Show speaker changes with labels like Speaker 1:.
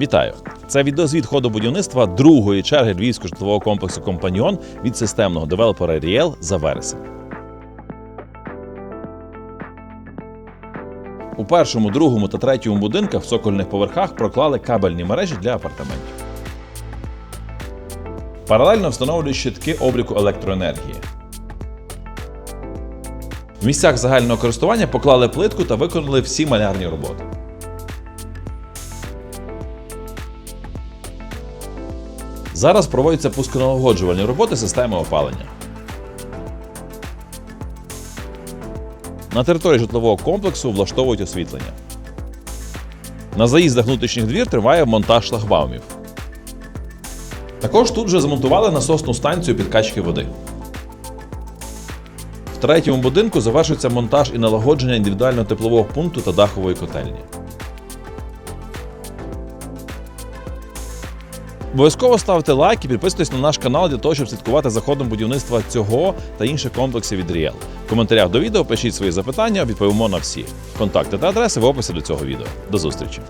Speaker 1: Вітаю! Це відеозвіт ходу будівництва другої черги львівського житлового комплексу Компаньйон від системного девелопера Ріел за вересень. У першому, другому та третьому будинках в цокольних поверхах проклали кабельні мережі для апартаментів. Паралельно встановлюють щитки обліку електроенергії. В місцях загального користування поклали плитку та виконали всі малярні роботи. Зараз проводяться пусконалагоджувальні роботи системи опалення. На території житлового комплексу влаштовують освітлення. На заїздах внутрішніх двір триває монтаж шлагбаумів. Також тут вже змонтували насосну станцію підкачки води. В третьому будинку завершується монтаж і налагодження індивідуального теплового пункту та дахової котельні. Обов'язково ставте лайк і підписуйтесь на наш канал для того, щоб слідкувати за ходом будівництва цього та інших комплексів від Ріел. В коментарях до відео пишіть свої запитання, відповімо на всі. Контакти та адреси в описі до цього відео. До зустрічі!